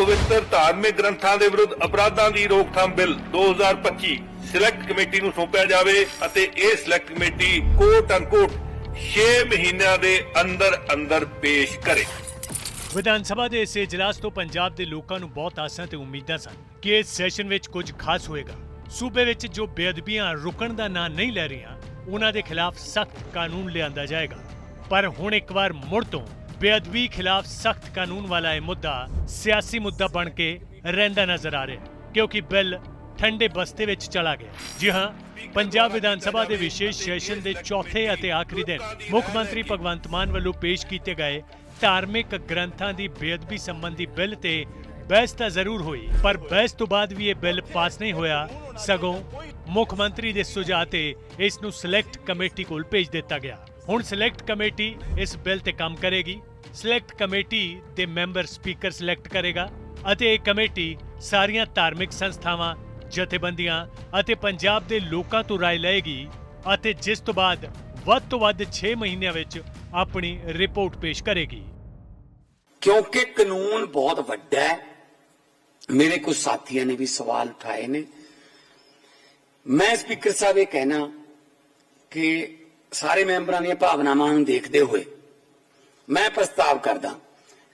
ਪਵਿੱਤਰ ਧਾਰਮਿਕ ਗ੍ਰੰਥਾਂ ਦੇ ਵਿਰੁੱਧ ਅਪਰਾਧਾਂ ਦੀ ਰੋਕਥਾਮ ਬਿੱਲ 2025 ਸਿਲੈਕਟ ਕਮੇਟੀ ਨੂੰ ਸੌਂਪਿਆ ਜਾਵੇ ਅਤੇ ਇਹ ਸਿਲੈਕਟ ਕਮੇਟੀ ਕੋਟ ਅਨਕੋਟ 6 ਮਹੀਨਿਆਂ ਦੇ ਅੰਦਰ ਅੰਦਰ ਪੇਸ਼ ਕਰੇ। ਵਿਧਾਨ ਸਭਾ ਦੇ ਇਸ ਇਜਲਾਸ ਤੋਂ ਪੰਜਾਬ ਦੇ ਲੋਕਾਂ ਨੂੰ ਬਹੁਤ ਆਸਾਂ ਤੇ ਉਮੀਦਾਂ ਸਨ ਕਿ ਇਸ ਸੈਸ਼ਨ ਵਿੱਚ ਕੁਝ ਖਾਸ ਹੋਏਗਾ। ਸੂਬੇ ਵਿੱਚ ਜੋ ਬੇਅਦਬੀਆਂ ਰੁਕਣ ਦਾ ਨਾਂ ਨਹੀਂ ਲੈ ਰਹੀਆਂ, ਉਹਨਾਂ ਦੇ ਖਿਲਾਫ ਸਖਤ ਕਾਨੂੰਨ ਲਿਆਂਦਾ ਜਾਏਗਾ। ਪਰ ਹੁਣ ਇੱਕ ਵਾਰ ਮੁੜ ਤੋਂ ਬੇਅਦਬੀ ਖਿਲਾਫ ਸਖਤ ਕਾਨੂੰਨ ਵਾਲਾ ਇਹ ਮੁੱਦਾ ਸਿਆਸੀ ਮੁੱਦਾ ਬਣ ਕੇ ਰਹਿੰਦਾ ਨਜ਼ਰ ਆ ਰਿਹਾ, ਕਿਉਂਕਿ ਬਿੱਲ ਠੰਡੇ ਬਸਤੇ ਵਿੱਚ ਚਲਾ ਗਿਆ। ਜੀ ਹਾਂ, ਪੰਜਾਬ ਵਿਧਾਨ ਸਭਾ ਦੇ ਵਿਸ਼ੇਸ਼ ਸੈਸ਼ਨ ਦੇ ਚੌਥੇ ਅਤੇ ਆਖਰੀ ਦਿਨ ਮੁੱਖ ਮੰਤਰੀ ਭਗਵੰਤ ਮਾਨ ਵੱਲੋਂ ਪੇਸ਼ ਕੀਤੇ ਗਏ ਧਾਰਮਿਕ ਗ੍ਰੰਥਾਂ ਦੀ ਬੇਅਦਬੀ ਸੰਬੰਧੀ ਬਿੱਲ ਤੇ ਬਹਿਸ ਤਾਂ ਜ਼ਰੂਰ ਹੋਈ, ਪਰ ਬਹਿਸ ਤੋਂ ਬਾਅਦ ਵੀ ਇਹ ਬਿੱਲ ਪਾਸ ਨਹੀਂ ਹੋਇਆ। ਸਗੋਂ ਮੁੱਖ ਮੰਤਰੀ ਦੇ ਸੁਝਾਅ ਤੇ ਇਸ ਨੂੰ ਸਿਲੈਕਟ ਕਮੇਟੀ ਕੋਲ ਭੇਜ ਦਿੱਤਾ ਗਿਆ। ਹੁਣ ਸਿਲੈਕਟ ਕਮੇਟੀ ਇਸ ਬਿੱਲ ਤੇ ਕੰਮ ਕਰੇਗੀ। ਸਿਲੈਕਟ ਕਮੇਟੀ ਦੇ ਮੈਂਬਰ ਸਪੀਕਰ ਸਿਲੈਕਟ ਕਰੇਗਾ ਅਤੇ ਇਹ ਕਮੇਟੀ ਸਾਰੀਆਂ ਧਾਰਮਿਕ ਸੰਸਥਾਵਾਂ ਜਥੇਬੰਦੀਆਂ ਅਤੇ ਪੰਜਾਬ ਦੇ ਲੋਕਾਂ ਤੋਂ رائے ਲਏਗੀ ਅਤੇ ਜਿਸ ਤੋਂ ਬਾਅਦ ਵੱਧ ਤੋਂ ਵੱਧ 6 ਮਹੀਨਿਆਂ ਵਿੱਚ ਆਪਣੀ ਰਿਪੋਰਟ ਪੇਸ਼ ਕਰੇਗੀ ਕਿਉਂਕਿ ਕਾਨੂੰਨ ਬਹੁਤ ਵੱਡਾ ਹੈ ਮੇਰੇ ਕੁਝ ਸਾਥੀਆਂ ਨੇ ਵੀ ਸਵਾਲ ਉਠਾਏ ਨੇ ਮੈਂ ਸਪੀਕਰ ਸਾਹਿਬ ਇਹ ਕਹਿਣਾ ਕਿ ਸਾਰੇ ਮੈਂਬਰਾਂ ਦੀਆਂ ਭਾਵਨਾਵਾਂ ਨੂੰ ਦੇਖਦੇ ਹੋਏ ਮੈਂ ਪ੍ਰਸਤਾਵ ਕਰਦਾ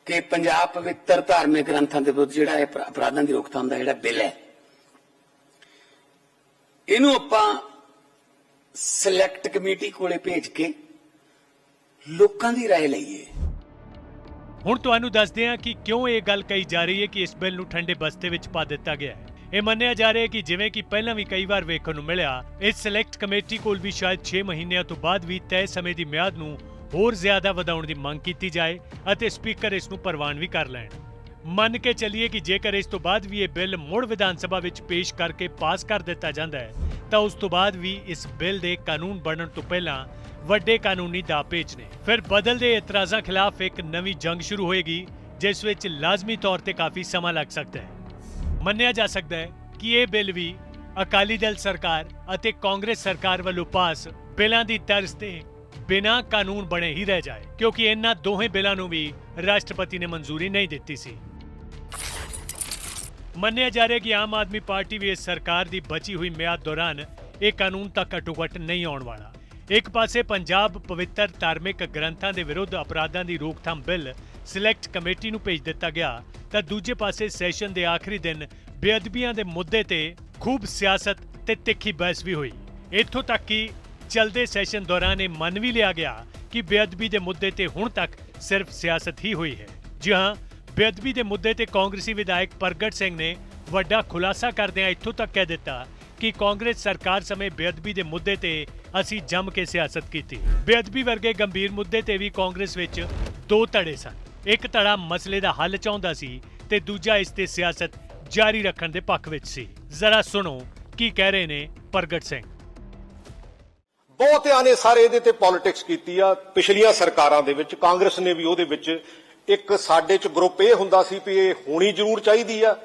ਕਿ ਪੰਜਾਬ ਪਵਿੱਤਰ ਧਾਰਮਿਕ ਗ੍ਰੰਥਾਂ ਦੇ ਵਿਰੁੱਧ ਜਿਹੜਾ ਇਹ ਅਪਰਾ- ਅਪਰਾਧਾਂ ਦੀ ਰੋਕਥਾਮ ਦਾ ਜਿਹੜਾ ਬਿੱਲ ਹੈ ਇਹਨੂੰ ਆਪਾਂ ਸਿਲੈਕਟ ਕਮੇਟੀ ਕੋਲੇ ਭੇਜ ਕੇ ਲੋਕਾਂ ਦੀ رائے ਲਈਏ ਹੁਣ ਤੁਹਾਨੂੰ ਦੱਸਦੇ ਹਾਂ ਕਿ ਕਿਉਂ ਇਹ ਗੱਲ ਕਹੀ ਜਾ ਰਹੀ ਹੈ ਕਿ ਇਸ ਬਿੱਲ ਨੂੰ ਠੰਡੇ ਬਸਤੇ ਵਿੱਚ ਪਾ ਦਿੱਤਾ ਗਿਆ ਹੈ ਇਹ ਮੰਨਿਆ ਜਾ ਰਿਹਾ ਹੈ ਕਿ ਜਿਵੇਂ ਕਿ ਪਹਿਲਾਂ ਵੀ ਕਈ ਵਾਰ ਵੇਖਣ ਨੂੰ ਮਿਲਿਆ ਇਸ ਸਿਲੈਕਟ ਕਮੇਟੀ ਕੋਲ ਵੀ ਸ਼ਾਇਦ 6 ਮਹੀਨਿਆਂ ਤੋਂ ਬਾਅਦ ਵੀ ਤੈਅ ਸਮੇਂ ਦੀ ਮਿਆਦ ਨੂੰ ਹੋਰ ਜ਼ਿਆਦਾ ਵਧਾਉਣ ਦੀ ਮੰਗ ਕੀਤੀ ਜਾਏ ਅਤੇ ਸਪੀਕਰ ਇਸ ਨੂੰ ਪ੍ਰਵਾਨ ਵੀ ਕਰ ਲੈਣ। ਮੰਨ ਕੇ ਚੱਲੀਏ ਕਿ ਜੇਕਰ ਇਸ ਤੋਂ ਬਾਅਦ ਵੀ ਇਹ ਬਿੱਲ ਮੁੜ ਵਿਧਾਨ ਸਭਾ ਵਿੱਚ ਪੇਸ਼ ਕਰਕੇ ਪਾਸ ਕਰ ਦਿੱਤਾ ਜਾਂਦਾ ਹੈ, ਤਾਂ ਉਸ ਤੋਂ ਬਾਅਦ ਵੀ ਇਸ ਬਿੱਲ ਦੇ ਕਾਨੂੰਨ ਬਣਨ ਤੋਂ ਪਹਿਲਾਂ ਵੱਡੇ ਕਾਨੂੰਨੀ ਦਾਅਪੇਚ ਨੇ। ਫਿਰ ਬਦਲਦੇ ਇਤਰਾਜ਼ਾਂ ਖਿਲਾਫ ਇੱਕ ਨਵੀਂ ਜੰਗ ਸ਼ੁਰੂ ਹੋਏਗੀ, ਜਿਸ ਵਿੱਚ ਲਾਜ਼ਮੀ ਤੌਰ ਤੇ ਕਾਫੀ ਸਮਾਂ ਲੱਗ ਸਕਦਾ ਹੈ। ਮੰਨਿਆ ਜਾ ਸਕਦਾ ਹੈ ਕਿ ਇਹ ਬਿੱਲ ਵੀ ਅਕਾਲੀ ਦਲ ਸਰਕਾਰ ਅਤੇ ਕਾਂਗਰਸ ਸਰਕਾਰ ਵੱਲੋਂ ਪਾਸ ਬਿੱਲਾਂ ਦੀ ਤਰਜ਼ ਤੇ ਬਿਨਾਂ ਕਾਨੂੰਨ ਬਣੇ ਹੀ ਰਹਿ ਜਾਏ, ਕਿਉਂਕਿ ਇਹਨਾਂ ਦੋਹੇ ਬਿੱਲਾਂ ਨੂੰ ਵੀ ਰਾਸ਼ਟਰਪਤੀ ਨੇ ਮਨਜ਼ੂਰੀ ਨਹੀਂ ਦਿੱਤੀ ਸੀ। ਮੰਨਿਆ ਜਾ ਰਿਹਾ ਕਿ ਆਮ ਆਦਮੀ ਪਾਰਟੀ ਵੀ ਇਸ ਸਰਕਾਰ ਦੀ ਬਚੀ ਹੋਈ ਮਿਆਦ ਦੌਰਾਨ ਇਹ ਕਾਨੂੰਨ ਤੱਕ ਘੱਟੋ-ਘੱਟ ਨਹੀਂ ਆਉਣ ਵਾਲਾ। ਇੱਕ ਪਾਸੇ ਪੰਜਾਬ ਪਵਿੱਤਰ ਧਾਰਮਿਕ ਗ੍ਰੰਥਾਂ ਦੇ ਵਿਰੁੱਧ ਅਪਰਾਧਾਂ ਦੀ ਰੋਕਥਾਮ ਬਿੱਲ ਸਿਲੈਕਟ ਕਮੇਟੀ ਨੂੰ ਭੇਜ ਦਿੱਤਾ ਗਿਆ, ਤਾਂ ਦੂਜੇ ਪਾਸੇ ਸੈਸ਼ਨ ਦੇ ਆਖਰੀ ਦਿਨ ਬੇਅਦਬੀਆਂ ਦੇ ਮੁੱਦੇ ਤੇ ਖੂਬ ਸਿਆਸਤ ਤੇ ਤਿੱਖੀ ਬਹਿਸ ਵੀ ਹੋਈ। ਇੱਥੋਂ ਤੱਕ ਕਿ ਚਲਦੇ ਸੈਸ਼ਨ ਦੌਰਾਨ ਇਹ ਮੰਨ ਵੀ ਲਿਆ ਗਿਆ ਕਿ ਬੇਅਦਬੀ ਦੇ ਮੁੱਦੇ ਤੇ ਹੁਣ ਤੱਕ ਸਿਰਫ ਸਿਆਸਤ ਹੀ ਹੋਈ ਹੈ। ਜੀ ਹਾਂ, ਬੇਅਦਬੀ ਦੇ ਮੁੱਦੇ ਤੇ ਕਾਂਗਰਸੀ ਵਿਧਾਇਕ ਪ੍ਰਗਟ ਸਿੰਘ ਨੇ ਵੱਡਾ ਖੁਲਾਸਾ ਕਰਦਿਆਂ ਇੱਥੋਂ ਤੱਕ ਕਹਿ ਦਿੱਤਾ ਕਿ ਕਾਂਗਰਸ ਸਰਕਾਰ ਸਮੇਂ ਬੇਅਦਬੀ ਦੇ ਮੁੱਦੇ ਤੇ ਅਸੀਂ ਜੰਮ ਕੇ ਸਿਆਸਤ ਕੀਤੀ। ਬੇਅਦਬੀ ਵਰਗੇ ਗੰਭੀਰ ਮੁੱਦੇ ਤੇ ਵੀ ਕਾਂਗਰਸ ਵਿੱਚ ਦੋ ਧੜੇ ਸਨ। ਇੱਕ ਧੜਾ ਮਸਲੇ ਦਾ ਹੱਲ ਚਾਹੁੰਦਾ ਸੀ ਤੇ ਦੂਜਾ ਇਸ ਤੇ ਸਿਆਸਤ ਜਾਰੀ ਰੱਖਣ ਦੇ ਪੱਖ ਵਿੱਚ ਸੀ। ਜ਼ਰਾ ਸੁਣੋ ਕੀ ਕਹਿ ਰਹੇ ਨੇ ਪ੍ਰਗਟ ਸਿੰਘ। ਬਹੁਤਿਆਂ ਨੇ ਸਾਰੇ ਇਹਦੇ ਤੇ ਪੋਲਿਟਿਕਸ ਕੀਤੀ ਆ। ਪਿਛਲੀਆਂ ਸਰਕਾਰਾਂ ਦੇ ਵਿੱਚ ਕਾਂਗਰਸ ਨੇ ਵੀ ਉਹਦੇ ਵਿੱਚ ਇੱਕ ਸਾਡੇ ਚ ਗਰੁੱਪ ਇਹ ਹੁੰਦਾ ਸੀ ਵੀ ਇਹ ਹੋਣੀ ਜ਼ਰੂਰ ਚਾਹੀਦੀ ਆ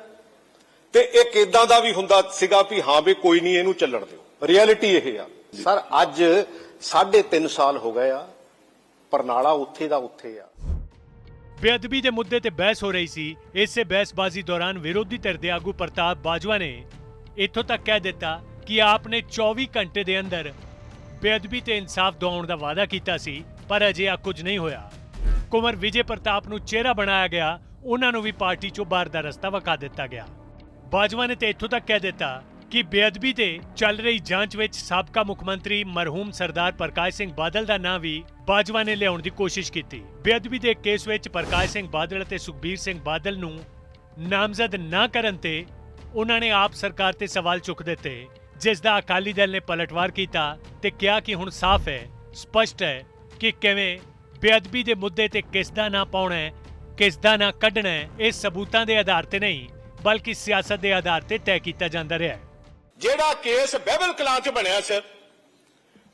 ਤੇ ਇੱਕ ਇਦਾਂ ਦਾ ਵੀ ਹੁੰਦਾ ਸੀਗਾ ਵੀ ਹਾਂ ਵੀ ਕੋਈ ਨਹੀਂ ਇਹਨੂੰ ਚੱਲਣ ਦਿਓ। ਰਿਐਲਿਟੀ ਇਹ ਆ। ਸਰ, ਅੱਜ 3.5 ਸਾਲ ਹੋ ਗਏ ਆ। ਪਰਨਾਲਾ ਉੱਥੇ ਦਾ ਉੱਥੇ ਆ। ਬੇਅਦਬੀ ਦੇ ਮੁੱਦੇ ਤੇ ਬਹਿਸ ਹੋ ਰਹੀ ਸੀ। ਇਸੇ ਬਹਿਸਬਾਜ਼ੀ ਦੌਰਾਨ ਵਿਰੋਧੀ ਧਿਰ ਦੇ ਆਗੂ ਪ੍ਰਤਾਪ ਬਾਜਵਾ ਨੇ ਇੱਥੋਂ ਤੱਕ ਕਹਿ ਦਿੱਤਾ ਕਿ ਆਪ ਨੇ 24 ਘੰਟੇ ਦੇ ਅੰਦਰ ਬੇਅਦਬੀ ਤੇ ਇਨਸਾਫ ਦਿਵਾਉਣ ਦਾ ਵਾਅਦਾ ਕੀਤਾ ਸੀ, ਪਰ ਅਜੇ ਆ ਕੁਝ ਨਹੀਂ ਹੋਇਆ। ਕੁਮਰ ਵਿਜੇ ਪ੍ਰਤਾਪ ਨੂੰ ਚਿਹਰਾ ਬਣਾਇਆ ਗਿਆ, ਉਹਨਾਂ ਨੂੰ ਵੀ ਪਾਰਟੀ ਚੋਂ ਬਾਹਰ ਦਾ ਰਸਤਾ ਵਕਾ ਦਿੱਤਾ ਗਿਆ। ਬਾਜਵਾ ਨੇ ਤੇ ਇੱਥੋਂ ਤੱਕ ਕਹਿ ਦਿੱਤਾ ਕਿ ਬੇਅਦਬੀ ਤੇ ਚੱਲ ਰਹੀ ਜਾਂਚ ਵਿੱਚ ਸਾਬਕਾ ਮੁੱਖ ਮੰਤਰੀ ਮਰਹੂਮ ਸਰਦਾਰ ਪ੍ਰਕਾਸ਼ ਸਿੰਘ ਬਾਦਲ ਦਾ ਨਾਂ ਵੀ ਬਾਜਵਾ ਨੇ ਲਿਆਉਣ ਦੀ ਕੋਸ਼ਿਸ਼ ਕੀਤੀ। ਬੇਅਦਬੀ ਦੇ ਕੇਸ ਵਿੱਚ ਪ੍ਰਕਾਸ਼ ਸਿੰਘ ਬਾਦਲ ਅਤੇ ਸੁਖਬੀਰ ਸਿੰਘ ਬਾਦਲ ਨੂੰ ਨਾਮਜ਼ਦ ਨਾ ਕਰਨ ਤੇ ਉਹਨਾਂ ਨੇ ਆਪ ਸਰਕਾਰ ਤੇ ਸਵਾਲ ਚੁੱਕ ਦਿੱਤੇ। ਜਿਸ ਦਾ ਅਕਾਲੀ ਦਲ ਨੇ ਪਲਟਵਾਰ ਕੀਤਾ ਤੇ ਕਿਹਾ ਕਿ ਹੁਣ ਸਾਫ਼ ਹੈ, ਸਪਸ਼ਟ ਹੈ ਕਿ ਕਿਵੇਂ ਬੇਅਦਬੀ ਦੇ ਮੁੱਦੇ ਤੇ ਕਿਸ ਦਾ ਨਾਂ ਪਾਉਣਾ ਹੈ ਕਿਸ ਦਾ ਨਾਂ ਕੱਢਣਾ ਹੈ, ਇਹ ਸਬੂਤਾਂ ਦੇ ਆਧਾਰ ਤੇ ਨਹੀਂ, ਬਲਕਿ ਸਿਆਸਤ ਦੇ ਆਧਾਰ ਤੇ ਤੈਅ ਕੀਤਾ ਜਾਂਦਾ ਰਿਹਾ ਹੈ। ਜਿਹੜਾ ਕੇਸ ਬਹਿਬਲ ਕਲਾਂ ਚ ਬਣਿਆ ਸਰ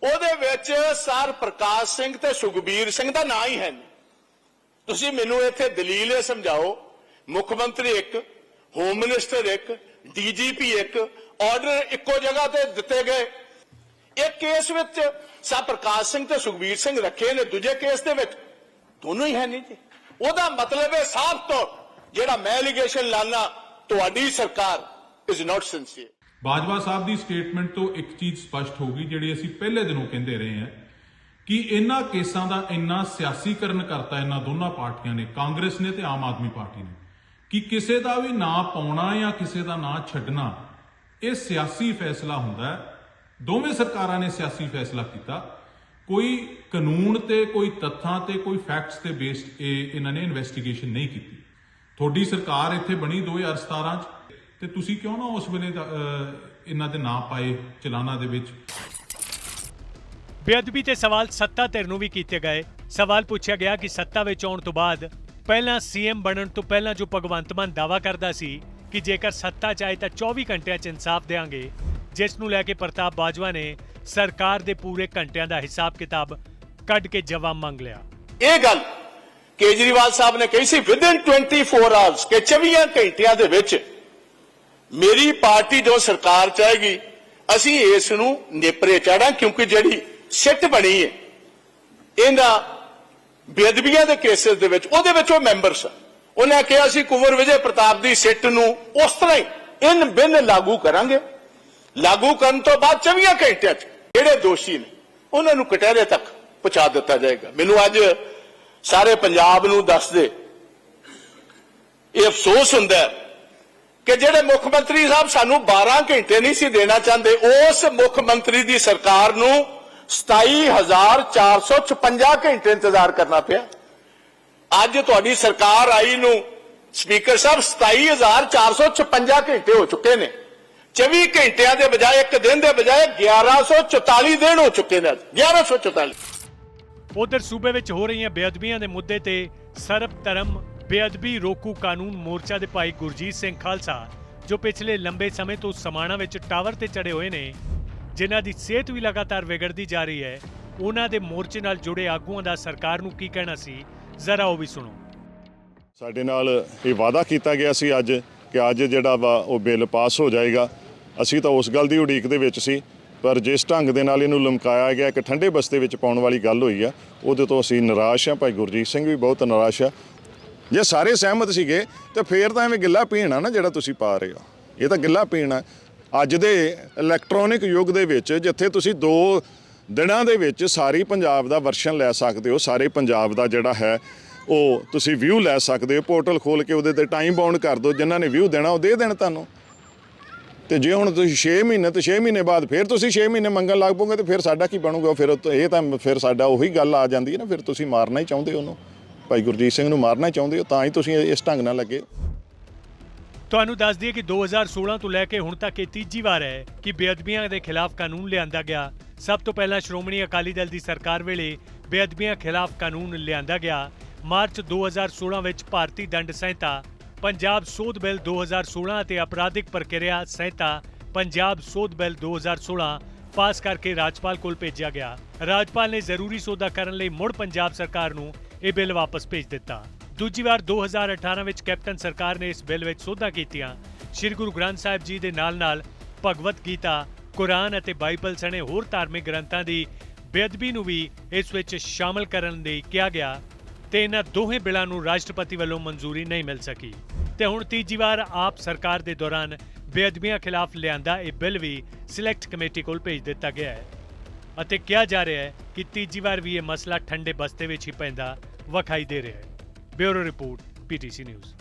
ਉਹਦੇ ਵਿੱਚ ਸਰ ਪ੍ਰਕਾਸ਼ ਸਿੰਘ ਤੇ ਸੁਖਬੀਰ ਸਿੰਘ ਦਾ ਨਾਂ ਹੀ ਹੈ ਤੁਸੀਂ ਮੈਨੂੰ ਇੱਥੇ ਦਲੀਲ ਇਹ ਸਮਝਾਓ, ਮੁੱਖ ਮੰਤਰੀ ਇੱਕ ਹੋਮ ਮਿਨਿਸਟਰ ਇੱਕ ਡੀਜੀਪੀ ਇੱਕ ਆਰਡਰ ਇੱਕੋ ਜਗ੍ਹਾ ਤੇ ਦਿੱਤੇ ਗਏ। ਇੱਕ ਕੇਸ ਵਿੱਚ ਸਰ ਪ੍ਰਕਾਸ਼ ਸਿੰਘ ਤੇ ਸੁਖਬੀਰ ਸਿੰਘ ਰੱਖੇ ਨੇ। ਦੂਜੇ ਕੇਸ ਦੇ ਵਿੱਚ ਦੋਨੋਂ ਹੀ ਹੈ ਨਹੀਂ ਜੀ। ਉਹਦਾ ਮਤਲਬ ਹੈ ਸਾਫ਼ ਤੌਰ ਜਿਹੜਾ ਮੈਂ ਐਲੀਗੇਸ਼ਨ ਲਾਣਾ ਤੁਹਾਡੀ ਸਰਕਾਰ is not sincere Bajwa sahib the statement ਤੋਂ ਇੱਕ ਚੀਜ਼ ਸਪਸ਼ਟ ਹੋ ਗਈ, ਜਿਹੜੀ ਅਸੀਂ ਪਹਿਲੇ ਦਿਨੋਂ ਕਹਿੰਦੇ ਰਹੇ ਹਾਂ, ਕਿ ਇਹਨਾਂ ਕੇਸਾਂ ਦਾ ਇੰਨਾ ਸਿਆਸੀਕਰਨ ਕਰਤਾ ਇਹਨਾਂ ਦੋਨਾਂ ਪਾਰਟੀਆਂ ਨੇ, ਕਾਂਗਰਸ ਨੇ ਤੇ ਆਮ ਆਦਮੀ ਪਾਰਟੀ ਨੇ, ਕਿ ਕਿਸੇ ਦਾ ਵੀ ਨਾਂ ਪਾਉਣਾ ਜਾਂ ਕਿਸੇ ਦਾ ਨਾਂ ਛੱਡਣਾ ਇਹ ਸਿਆਸੀ ਫੈਸਲਾ ਹੁੰਦਾ ਹੈ। ਦੋਵੇਂ ਸਰਕਾਰਾਂ ਨੇ ਸਿਆਸੀ ਫੈਸਲਾ ਕੀਤਾ। ਕੋਈ ਕਾਨੂੰਨ ਤੇ, ਕੋਈ ਤੱਥਾਂ ਤੇ, ਕੋਈ ਫੈਕਟਸ ਤੇ ਬੇਸਡ ਇਹ ਇਹਨਾਂ ਨੇ ਇਨਵੈਸਟੀਗੇਸ਼ਨ ਨਹੀਂ ਕੀਤੀ। ਤੁਹਾਡੀ ਸਰਕਾਰ ਇੱਥੇ ਬਣੀ 2017 ਚ। ਤੇ ਤੁਸੀਂ ਕਿਉਂ ਨਾ ਉਸ ਵੇਲੇ ਇਹਨਾਂ ਦੇ ਨਾਂ ਪਾਏ ਚਲਾਨਾ ਦੇ ਵਿੱਚ? ਬੇਅਦਬੀ ਤੇ ਸਵਾਲ ਸੱਤਾ ਧਿਰ ਨੂੰ ਵੀ ਕੀਤੇ ਗਏ। ਸਵਾਲ ਪੁੱਛਿਆ ਗਿਆ ਕਿ ਸੱਤਾ ਵਿੱਚ ਆਉਣ ਤੋਂ ਬਾਅਦ ਪਹਿਲਾਂ ਸੀਐਮ ਬਣਨ ਤੋਂ ਪਹਿਲਾਂ ਜੋ ਭਗਵੰਤ ਮਾਨ ਦਾਵਾ ਕਰਦਾ ਸੀ ਕਿ ਜੇਕਰ ਸੱਤਾ ਚਾਹੇ ਤਾਂ 24 ਘੰਟਿਆਂ 'ਚ ਇਨਸਾਫ ਦੇਵਾਂਗੇ ਜਿਸ ਨੂੰ ਲੈ ਕੇ ਪ੍ਰਤਾਪ ਬਾਜਵਾ ਨੇ ਸਰਕਾਰ ਦੇ ਪੂਰੇ ਘੰਟਿਆਂ ਦਾ ਹਿਸਾਬ ਕਿਤਾਬ ਕੱਢ ਕੇ ਜਵਾਬ ਮੰਗ ਲਿਆ। ਇਹ ਗੱਲ ਕੇਜਰੀਵਾਲ ਸਾਹਿਬ ਨੇ ਕਹੀ ਸੀ ਵਿਦਿਨ 24 ਆਵਰਸ ਕਿ 24 ਘੰਟਿਆਂ ਦੇ ਵਿੱਚ ਮੇਰੀ ਪਾਰਟੀ ਜੋ ਸਰਕਾਰ ਚਾਹੇਗੀ ਅਸੀਂ ਇਸ ਨੂੰ ਨੇਪਰੇ ਚਾੜਾਂ ਕਿਉਂਕਿ ਜਿਹੜੀ ਸਿੱਟ ਬਣੀ ਹੈ, ਇਹਨਾਂ ਬੇਅਦਬੀਆਂ ਦੇ ਕੇਸਿਸ ਦੇ ਵਿੱਚ, ਉਹਦੇ ਵਿੱਚ ਉਹ ਮੈਂਬਰ ਸਨ ਉਹਨਾਂ ਕਿਹਾ ਸੀ, ਕੁੰਵਰ ਵਿਜੇ ਪ੍ਰਤਾਪ ਦੀ ਸਿੱਟ ਨੂੰ ਉਸ ਤਰ੍ਹਾਂ ਹੀ ਇਨ ਬਿਨ ਲਾਗੂ ਕਰਾਂਗੇ। ਲਾਗੂ ਕਰਨ ਤੋਂ ਬਾਅਦ 24 ਘੰਟਿਆਂ 'ਚ ਜਿਹੜੇ ਦੋਸ਼ੀ ਨੇ, ਉਹਨਾਂ ਨੂੰ ਕਟਹਿਰੇ ਤੱਕ ਪਹੁੰਚਾ ਦਿੱਤਾ ਜਾਏਗਾ। ਮੈਨੂੰ ਅੱਜ ਸਾਰੇ ਪੰਜਾਬ ਨੂੰ ਦੱਸ ਦੇ ਇਹ ਅਫਸੋਸ ਹੁੰਦਾ ਹੈ ਕਿ ਜਿਹੜੇ ਮੁੱਖ ਮੰਤਰੀ ਸਾਹਿਬ ਸਾਨੂੰ 12 ਘੰਟੇ ਨਹੀਂ ਸੀ ਦੇਣਾ ਚਾਹੁੰਦੇ, ਉਸ ਮੁੱਖ ਮੰਤਰੀ ਦੀ ਸਰਕਾਰ ਨੂੰ 27456 ਘੰਟੇ ਇੰਤਜ਼ਾਰ ਕਰਨਾ ਪਿਆ। ਅੱਜ ਤੁਹਾਡੀ ਸਰਕਾਰ ਆਈ ਨੂੰ ਸਪੀਕਰ ਸਾਹਿਬ 27456 ਘੰਟੇ ਹੋ ਚੁੱਕੇ ਨੇ। 24 ਘੰਟਿਆਂ ਦੇ ਬਜਾਏ, ਇੱਕ ਦਿਨ ਦੇ ਬਜਾਏ 1144 ਦਿਨ ਹੋ ਚੁੱਕੇ ਨੇ 1144 ਉਧਰ ਸੂਬੇ ਵਿੱਚ ਹੋ ਰਹੀਆਂ ਬੇਅਦਬੀਆਂ ਦੇ ਮੁੱਦੇ ਤੇ ਸਰਬ ਧਰਮ ਬੇਅਦਬੀ ਰੋਕੂ ਕਾਨੂੰਨ ਮੋਰਚਾ ਦੇ ਭਾਈ ਗੁਰਜੀਤ ਸਿੰਘ ਖਾਲਸਾ, ਜੋ ਪਿਛਲੇ ਲੰਬੇ ਸਮੇਂ ਤੋਂ ਸਮਾਣਾ ਵਿੱਚ ਟਾਵਰ ਤੇ ਚੜੇ ਹੋਏ ਨੇ, ਜਿਨ੍ਹਾਂ ਦੀ ਸਿਹਤ ਵੀ ਲਗਾਤਾਰ ਵਿਗੜਦੀ ਜਾ ਰਹੀ ਹੈ, ਉਹਨਾਂ ਦੇ ਮੋਰਚੇ ਨਾਲ ਜੁੜੇ ਆਗੂਆਂ ਦਾ ਸਰਕਾਰ ਨੂੰ ਕੀ ਕਹਿਣਾ ਸੀ? ਜ਼ਰਾ ਉਹ ਵੀ ਸੁਣੋ। ਸਾਡੇ ਨਾਲ ਇਹ ਵਾਅਦਾ ਕੀਤਾ ਗਿਆ ਸੀ ਅੱਜ ਕਿ ਅੱਜ ਜਿਹੜਾ ਵਾ ਉਹ ਬਿੱਲ ਪਾਸ ਹੋ ਜਾਏਗਾ। ਅਸੀਂ ਤਾਂ ਉਸ ਗੱਲ ਦੀ ਉਡੀਕ ਦੇ ਵਿੱਚ ਸੀ, ਪਰ ਜਿਸ ਢੰਗ ਦੇ ਨਾਲ ਇਹਨੂੰ ਲਮਕਾਇਆ ਗਿਆ ਕਿ ਠੰਡੇ ਬਸਤੇ ਵਿੱਚ ਪਾਉਣ ਵਾਲੀ ਗੱਲ ਹੋਈ ਆ, ਉਹਦੇ ਤੋਂ ਅਸੀਂ ਨਿਰਾਸ਼ ਹਾਂ ਭਾਈ ਗੁਰਜੀਤ ਸਿੰਘ ਵੀ ਬਹੁਤ ਨਿਰਾਸ਼ ਆ। ਜੇ ਸਾਰੇ ਸਹਿਮਤ ਸੀਗੇ, ਤੇ ਫੇਰ ਤਾਂ ਐਵੇਂ ਗਿੱਲਾ ਪੀਣਾ ਨਾ ਜਿਹੜਾ ਤੁਸੀਂ ਪਾ ਰਹੇ ਹੋ। ਇਹ ਤਾਂ ਗਿੱਲਾ ਪੀਣਾ ਅੱਜ ਦੇ ਇਲੈਕਟ੍ਰੋਨਿਕ ਯੁੱਗ ਦੇ ਵਿੱਚ ਜਿੱਥੇ ਤੁਸੀਂ ਦੋ ਦਿਨਾਂ ਦੇ ਵਿੱਚ ਸਾਰੀ ਪੰਜਾਬ ਦਾ ਵਰਸ਼ਨ ਲੈ ਸਕਦੇ ਹੋ, ਸਾਰੇ ਪੰਜਾਬ ਦਾ ਜਿਹੜਾ ਹੈ, ਉਹ ਤੁਸੀਂ ਵਿਊ ਲੈ ਸਕਦੇ ਹੋ ਪੋਰਟਲ ਖੋਲ ਕੇ ਉਹਦੇ ਤੇ ਟਾਈਮ ਬਾਉਂਡ ਕਰ ਦਿਓ, ਜਿਨ੍ਹਾਂ ਨੇ ਵਿਊ ਦੇਣਾ ਉਹ ਦੇ ਦੇਣ ਤੁਹਾਨੂੰ। ਤੇ ਜੇ ਹੁਣ ਤੁਸੀਂ 6 ਮਹੀਨੇ, ਤੇ 6 ਮਹੀਨੇ ਬਾਅਦ ਫਿਰ ਤੁਸੀਂ 6 ਮਹੀਨੇ ਮੰਗਣ ਲੱਗ ਪੋਗੇ ਤੇ ਫਿਰ ਸਾਡਾ ਕੀ ਬਣੂਗਾ? ਫਿਰ ਇਹ ਤਾਂ ਫਿਰ ਸਾਡਾ ਉਹੀ ਗੱਲ ਆ ਜਾਂਦੀ ਹੈ ਨਾ, ਫਿਰ ਤੁਸੀਂ ਮਾਰਨਾ ਹੀ ਚਾਹੁੰਦੇ ਹੋ ਉਹਨੂੰ। ਭਾਈ ਗੁਰਜੀਤ ਸਿੰਘ ਨੂੰ ਮਾਰਨਾ ਚਾਹੁੰਦੇ ਹੋ, ਤਾਂ ਹੀ ਤੁਸੀਂ ਇਸ ਢੰਗ ਨਾਲ ਲੱਗੇ ਤੁਹਾਨੂੰ ਦੱਸ ਦਈਏ ਕਿ 2016 ਤੋਂ ਲੈ ਕੇ ਹੁਣ ਤੱਕ ਇਹ ਤੀਜੀ ਵਾਰ ਹੈ ਕਿ ਬੇਅਦਬੀਆਂ ਦੇ ਖਿਲਾਫ ਕਾਨੂੰਨ ਲਿਆਂਦਾ ਗਿਆ। ਸਭ ਤੋਂ ਪਹਿਲਾਂ ਸ਼੍ਰੋਮਣੀ ਅਕਾਲੀ ਦਲ ਦੀ ਸਰਕਾਰ ਵੇਲੇ ਬੇਅਦਬੀਆਂ ਖਿਲਾਫ ਕਾਨੂੰਨ ਲਿਆਂਦਾ ਗਿਆ। ਮਾਰਚ 2016 ਵਿੱਚ ਭਾਰਤੀ ਦੰਡ ਸੰਹਿਤਾ, ਪੰਜਾਬ ਸੋਧ ਬਿੱਲ 2016 ਅਤੇ ਅਪਰਾਧਿਕ ਪ੍ਰਕਿਰਿਆ ਸੰਹਿਤਾ, ਪੰਜਾਬ ਸੋਧ ਬਿੱਲ 2016 ਪਾਸ ਕਰਕੇ ਰਾਜਪਾਲ ਕੋਲ ਭੇਜਿਆ ਗਿਆ। ਰਾਜਪਾਲ ਨੇ ਜ਼ਰੂਰੀ ਸੋਧਾ ਕਰਨ ਲਈ ਮੁੜ ਪੰਜਾਬ ਸਰਕਾਰ ਨੂੰ ਇਹ ਬਿੱਲ ਵਾਪਸ ਭੇਜ ਦਿੱਤਾ। ਦੂਜੀ ਵਾਰ 2018 ਵਿੱਚ ਕੈਪਟਨ ਸਰਕਾਰ ਨੇ ਇਸ ਬਿੱਲ ਵਿੱਚ ਸੋਧਾਂ ਕੀਤੀਆਂ। ਸ੍ਰੀ ਗੁਰੂ ਗ੍ਰੰਥ ਸਾਹਿਬ ਜੀ ਦੇ ਨਾਲ-ਨਾਲ ਭਗਵਤ ਗੀਤਾ ਕੁਰਾਨ ਅਤੇ ਬਾਈਬਲ ਸਣੇ ਹੋਰ ਧਾਰਮਿਕ ਗ੍ਰੰਥਾਂ ਦੀ ਬੇਅਦਬੀ ਨੂੰ ਵੀ ਇਸ ਵਿੱਚ ਸ਼ਾਮਲ ਕਰਨ ਲਈ ਕਿਹਾ ਗਿਆ ਤੇ ਇਹਨਾਂ ਦੋਹੇ ਬਿੱਲਾਂ ਨੂੰ ਰਾਸ਼ਟਰਪਤੀ ਵੱਲੋਂ ਮਨਜ਼ੂਰੀ ਨਹੀਂ ਮਿਲ ਸਕੀ। ਤੇ ਹੁਣ ਤੀਜੀ ਵਾਰ ਆਪ ਸਰਕਾਰ ਦੇ ਦੌਰਾਨ ਬੇਅਦਬੀਆਂ ਖਿਲਾਫ ਲਿਆਂਦਾ ਇਹ ਬਿੱਲ ਵੀ ਸਿਲੈਕਟ ਕਮੇਟੀ ਕੋਲ ਭੇਜ ਦਿੱਤਾ ਗਿਆ ਹੈ। ਅਤੇ ਕਿਹਾ ਜਾ ਰਿਹਾ ਹੈ ਕਿ ਤੀਜੀ ਵਾਰ ਵੀ ਇਹ ਮਸਲਾ ਠੰਡੇ ਬਸਤੇ ਵਿੱਚ ਹੀ ਪੈਂਦਾ ਵਿਖਾਈ ਦੇ ਰਿਹਾ ਹੈ। Bureau report, PTC news.